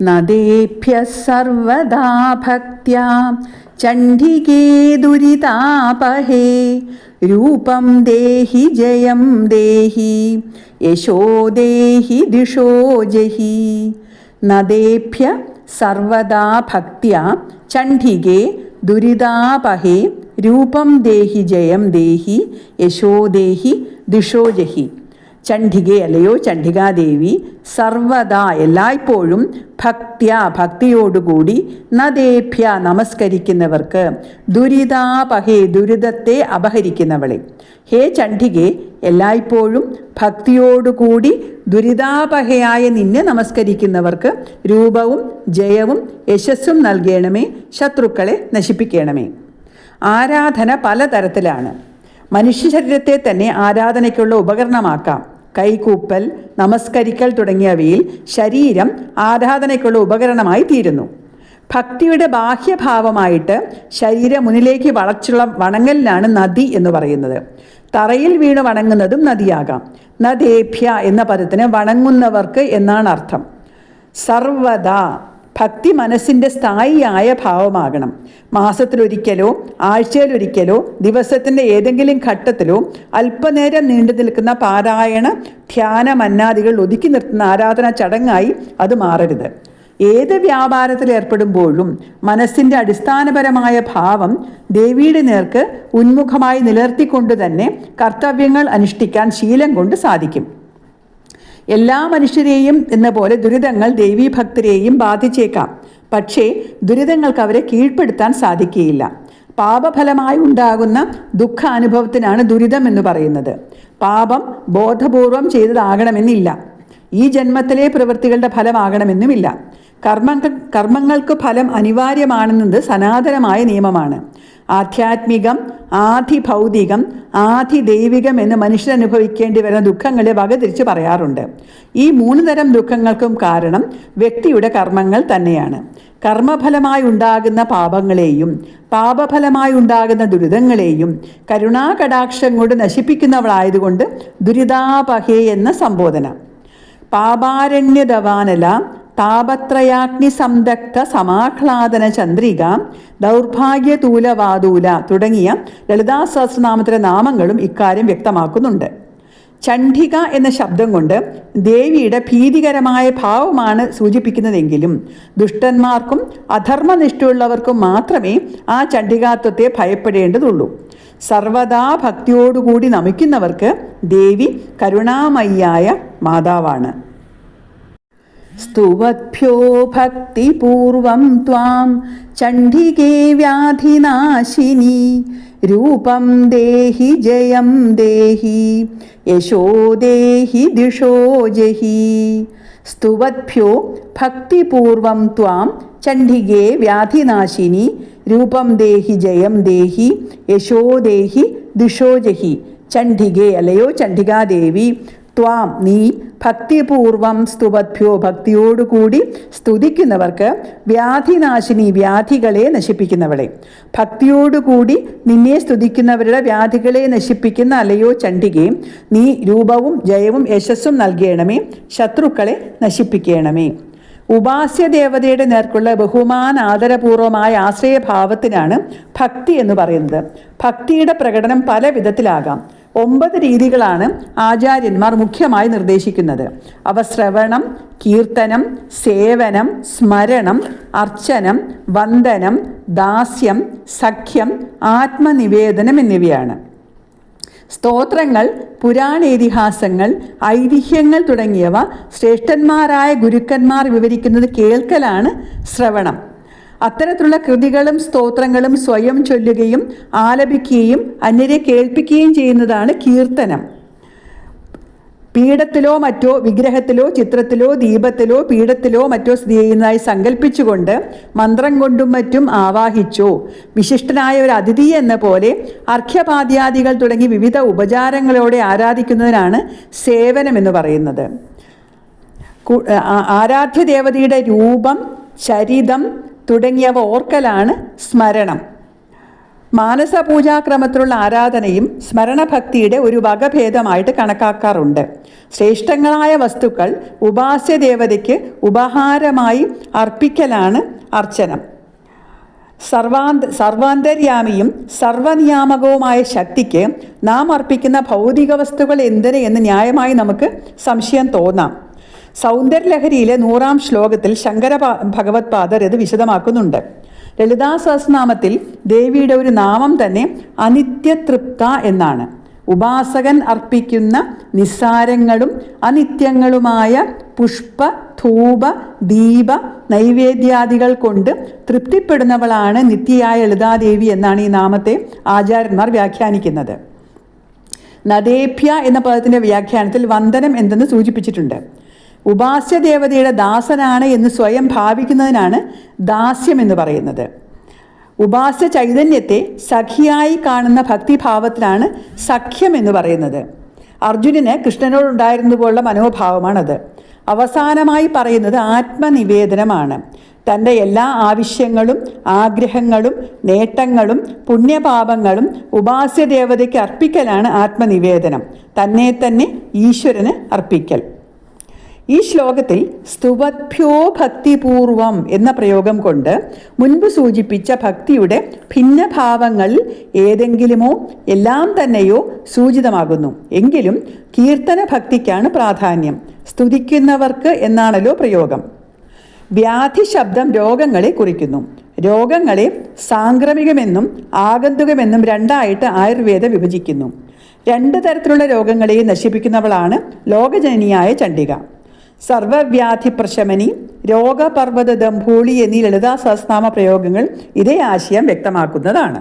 നദേഭ്യ സർവദാ ഭക്ത്യാ ചണ്ഡികേ ദുരിതാപഹേ രൂപം ദേഹി ജയം ദേഹി യശോ ദേഹി ദിഷോ ജഹി നദേഭ്യ സർവദാ ഭക്ത്യാ ചണ്ഡികേ ദുരിതാപഹേ രൂപം ദേഹി ജയം ദേഹി യശോ ദേഹി ദിഷോ ജഹി ചണ്ഡികെ അല്ലയോ ചണ്ഡികാദേവി സർവദാ എല്ലായ്പ്പോഴും ഭക്ത്യ ഭക്തിയോടുകൂടി നദേഭ്യ നമസ്കരിക്കുന്നവർക്ക് ദുരിതാപഹേ ദുരിതത്തെ അപഹരിക്കുന്നവളെ. ഹേ ചണ്ഡികെ എല്ലായ്പ്പോഴും ഭക്തിയോടുകൂടി ദുരിതാപഹയായ നിന്നെ നമസ്കരിക്കുന്നവർക്ക് രൂപവും ജയവും യശസ്സും നൽകണമേ ശത്രുക്കളെ നശിപ്പിക്കണമേ. ആരാധന പലതരത്തിലാണ്. മനുഷ്യ ശരീരത്തെ തന്നെ ആരാധനയ്ക്കുള്ള ഉപകരണമാക്കാം. കൈകൂപ്പൽ നമസ്കരിക്കൽ തുടങ്ങിയവയിൽ ശരീരം ആരാധനയ്ക്കുള്ള ഉപകരണമായി തീരുന്നു. ഭക്തിയുടെ ബാഹ്യഭാവമായിട്ട് ശരീരം മുന്നിലേക്ക് വളച്ചുള്ള വണങ്ങലിനാണ് നദി എന്ന് പറയുന്നത്. തറയിൽ വീണ് വണങ്ങുന്നതും നദിയാകാം. നദേഭ്യ എന്ന പദത്തിന് വണങ്ങുന്നവർക്ക് എന്നാണ് അർത്ഥം. സർവദാ ഭക്തി മനസ്സിന്റെ സ്ഥായിയായ ഭാവമാകണം. മാസത്തിലൊരിക്കലോ ആഴ്ചയിലൊരിക്കലോ ദിവസത്തിന്റെ ഏതെങ്കിലും ഘട്ടത്തിലോ അല്പനേരം നീണ്ടു നിൽക്കുന്ന പാരായണ ധ്യാന മന്നാദികൾ ഒതുക്കി നിർത്തുന്ന ആരാധനാ ചടങ്ങായി അത് മാറരുത്. ഏത് വ്യാപാരത്തിൽ ഏർപ്പെടുമ്പോഴും മനസ്സിന്റെ അടിസ്ഥാനപരമായ ഭാവം ദേവിയുടെ നേർക്ക് ഉന്മുഖമായി നിലനിർത്തിക്കൊണ്ട് തന്നെ കർത്തവ്യങ്ങൾ അനുഷ്ഠിക്കാൻ ശീലം കൊണ്ട് സാധിക്കും. എല്ലാ മനുഷ്യരെയും എന്ന പോലെ ദുരിതങ്ങൾ ദേവീഭക്തരെയും ബാധിച്ചേക്കാം. പക്ഷേ ദുരിതങ്ങൾക്ക് അവരെ കീഴ്പ്പെടുത്താൻ സാധിക്കുകയില്ല. പാപഫലമായി ഉണ്ടാകുന്ന ദുഃഖ അനുഭവത്തിനാണ് ദുരിതം എന്ന് പറയുന്നത്. പാപം ബോധപൂർവം ചെയ്തതാകണമെന്നില്ല. ഈ ജന്മത്തിലെ പ്രവൃത്തികളുടെ ഫലമാകണമെന്നുമില്ല. കർമ്മങ്ങൾ കർമ്മങ്ങൾക്ക് ഫലം അനിവാര്യമാണെന്നത് സനാതനമായ നിയമമാണ്. ആധ്യാത്മികം ആധി ഭൗതികം ആധി ദൈവികം എന്ന് മനുഷ്യൻ അനുഭവിക്കേണ്ടി വരുന്ന ദുഃഖങ്ങളെ വകതിരിച്ച് പറയാറുണ്ട്. ഈ മൂന്ന് തരം ദുഃഖങ്ങൾക്കും കാരണം വ്യക്തിയുടെ കർമ്മങ്ങൾ തന്നെയാണ്. കർമ്മഫലമായി ഉണ്ടാകുന്ന പാപങ്ങളെയും പാപഫലമായി ഉണ്ടാകുന്ന ദുരിതങ്ങളെയും കരുണാകടാക്ഷം കൊണ്ട് നശിപ്പിക്കുന്നവളായതുകൊണ്ട് ദുരിതാപഹേ എന്ന സംബോധന. പാപാരണ്യദവാനല താപത്രയാഗ്നി സംതക്ത സമാഹ്ലാദന ചന്ദ്രിക ദൗർഭാഗ്യതൂലവാതൂല തുടങ്ങിയ ലളിതാ സഹസ്രനാമത്തിലെ നാമങ്ങളും ഇക്കാര്യം വ്യക്തമാക്കുന്നുണ്ട്. ചണ്ഡിക എന്ന ശബ്ദം കൊണ്ട് ദേവിയുടെ ഭീതികരമായ ഭാവമാണ് സൂചിപ്പിക്കുന്നതെങ്കിലും ദുഷ്ടന്മാർക്കും അധർമ്മനിഷ്ഠയുള്ളവർക്കും മാത്രമേ ആ ചണ്ഡികാത്വത്തെ ഭയപ്പെടേണ്ടതുള്ളൂ. സർവദാ ഭക്തിയോടുകൂടി നമിക്കുന്നവർക്ക് ദേവി കരുണാമയ്യായ മാതാവാണ്. സ്തുവദ്ഭ്യോ ഭക്തിപൂർവം ത്വാം ചണ്ഡികേ വ്യാധിനാശിനി. രൂപം ദേഹി ജയം ദേഹി. യശോ ദേഹി ദിഷോ ജഹി. സ്തുവദ്ഭ്യോ ഭക്തിപൂർവം ത്വാം ചണ്ഡികേ വ്യാധിനാശിനി. രൂപം ദേഹി ജയം ദേഹി. യശോ ദേഹി ദിഷോ ജഹി. ചണ്ഡികേ അല്ലയോ ചണ്ഡികാദേവി. ത്വാം. നീ ഭക്തിപൂർവം സ്തുവദ്ഭ്യോ ഭക്തിയോടുകൂടി സ്തുതിക്കുന്നവർക്ക് വ്യാധിനാശിനി വ്യാധികളെ നശിപ്പിക്കുന്നവളെ. ഭക്തിയോടുകൂടി നിന്നെ സ്തുതിക്കുന്നവരുടെ വ്യാധികളെ നശിപ്പിക്കുന്ന അലയോ ചണ്ഡികയും നീ രൂപവും ജയവും യശസ്സും നൽകണമേ ശത്രുക്കളെ നശിപ്പിക്കണമേ. ഉപാസ്യ ദേവതയുടെ നേർക്കുള്ള ബഹുമാന ആദരപൂർവമായ ആശ്രയഭാവത്തിനാണ് ഭക്തി എന്ന് പറയുന്നത്. ഭക്തിയുടെ പ്രകടനം പല വിധത്തിലാകാം ഒമ്പത് രീതികളാണ് ആചാര്യന്മാർ മുഖ്യമായി നിർദ്ദേശിക്കുന്നത്. അവ ശ്രവണം കീർത്തനം സേവനം സ്മരണം അർച്ചനം വന്ദനം ദാസ്യം സഖ്യം ആത്മനിവേദനം എന്നിവയാണ്. സ്തോത്രങ്ങൾ പുരാണേതിഹാസങ്ങൾ ഐതിഹ്യങ്ങൾ തുടങ്ങിയവ ശ്രേഷ്ഠന്മാരായ ഗുരുക്കന്മാർ വിവരിക്കുന്നത് കേൾക്കലാണ് ശ്രവണം. അത്തരത്തിലുള്ള കൃതികളും സ്തോത്രങ്ങളും സ്വയം ചൊല്ലുകയും ആലപിക്കുകയും അന്യരെ കേൾപ്പിക്കുകയും ചെയ്യുന്നതാണ് കീർത്തനം. പീഠത്തിലോ മറ്റോ വിഗ്രഹത്തിലോ ചിത്രത്തിലോ ദീപത്തിലോ പീഠത്തിലോ മറ്റോ സ്ഥിതി ചെയ്യുന്നതായി സങ്കല്പിച്ചുകൊണ്ട് മന്ത്രം കൊണ്ടും മറ്റും ആവാഹിച്ചോ. വിശിഷ്ടനായ ഒരു അതിഥി എന്ന പോലെ അർഘ്യപാദ്യാദികൾ തുടങ്ങി വിവിധ ഉപചാരങ്ങളോടെ ആരാധിക്കുന്നതിനാണ് സേവനം എന്ന് പറയുന്നത്. ആരാധ്യ ദേവതയുടെ രൂപം ചരിതം തുടങ്ങിയവ ഓർക്കലാണ് സ്മരണം. മാനസപൂജാക്രമത്തിലുള്ള ആരാധനയും സ്മരണഭക്തിയുടെ ഒരു വകഭേദമായിട്ട് കണക്കാക്കാറുണ്ട്. ശ്രേഷ്ഠങ്ങളായ വസ്തുക്കൾ ഉപാസ്യ ദേവതയ്ക്ക് ഉപഹാരമായി അർപ്പിക്കലാണ് അർച്ചനം. സർവാന്ത സർവാന്തര്യാമിയും സർവനിയാമകവുമായ ശക്തിക്ക് നാം അർപ്പിക്കുന്ന ഭൗതിക വസ്തുക്കൾ എന്തിന് എന്ന് ന്യായമായി നമുക്ക് സംശയം തോന്നാം. സൗന്ദര്യലഹരിയിലെ നൂറാം ശ്ലോകത്തിൽ ശങ്കര ഭഗവത് പാദർ ഇത് വിശദമാക്കുന്നുണ്ട്. ലളിതാ സഹസ്രനാമത്തിൽ ദേവിയുടെ ഒരു നാമം തന്നെ അനിത്യതൃപ്ത എന്നാണ്. ഉപാസകൻ അർപ്പിക്കുന്ന നിസ്സാരങ്ങളും അനിത്യങ്ങളുമായ പുഷ്പ ധൂപ ദീപ നൈവേദ്യാദികൾ കൊണ്ട് തൃപ്തിപ്പെടുന്നവളാണ് നിത്യയായ ലളിതാദേവി എന്നാണ് ഈ നാമത്തെ ആചാര്യന്മാർ വ്യാഖ്യാനിക്കുന്നത്. നദേഭ്യ എന്ന പദത്തിന്റെ വ്യാഖ്യാനത്തിൽ വന്ദനം എന്തെന്ന് സൂചിപ്പിച്ചിട്ടുണ്ട്. ഉപാസ്യദേവതയുടെ ദാസനാണ് എന്ന് സ്വയം ഭാവിക്കുന്നതിനാണ് ദാസ്യം എന്ന് പറയുന്നത്. ഉപാസ്യ ചൈതന്യത്തെ സഖിയായി കാണുന്ന ഭക്തിഭാവത്തിലാണ് സഖ്യം എന്ന് പറയുന്നത്. അർജുനന് കൃഷ്ണനോടുണ്ടായിരുന്നതുപോലുള്ള മനോഭാവമാണത്. അവസാനമായി പറയുന്നത് ആത്മനിവേദനമാണ്. തന്റെ എല്ലാ ആവശ്യങ്ങളും ആഗ്രഹങ്ങളും നേട്ടങ്ങളും പുണ്യപാപങ്ങളും ഉപാസ്യദേവതയ്ക്ക് അർപ്പിക്കലാണ് ആത്മനിവേദനം. തന്നെ തന്നെ ഈശ്വരന് അർപ്പിക്കൽ. ഈ ശ്ലോകത്തിൽ സ്തുവദ്ഭ്യോ ഭക്തിപൂർവം എന്ന പ്രയോഗം കൊണ്ട് മുൻപ് സൂചിപ്പിച്ച ഭക്തിയുടെ ഭിന്നഭാവങ്ങളിൽ ഏതെങ്കിലുമോ എല്ലാം തന്നെയോ സൂചിതമാകുന്നു. എങ്കിലും കീർത്തന ഭക്തിക്കാണ് പ്രാധാന്യം. സ്തുതിക്കുന്നവർക്ക് എന്നാണല്ലോ പ്രയോഗം. വ്യാധി ശബ്ദം രോഗങ്ങളെ കുറിക്കുന്നു. രോഗങ്ങളെ സാംക്രമികമെന്നും ആഗന്തുകമെന്നും രണ്ടായിട്ട് ആയുർവേദം വിഭജിക്കുന്നു. രണ്ട് തരത്തിലുള്ള രോഗങ്ങളെയും നശിപ്പിക്കുന്നവളാണ് ലോകജനനിയായ ചണ്ഡിക. സർവവ്യാധി പ്രശമനി രോഗപർവത ദംഭൂളി എന്നീ ലളിതാ സഹസ്നാമ പ്രയോഗങ്ങൾ ഇതേ ആശയം വ്യക്തമാക്കുന്നതാണ്.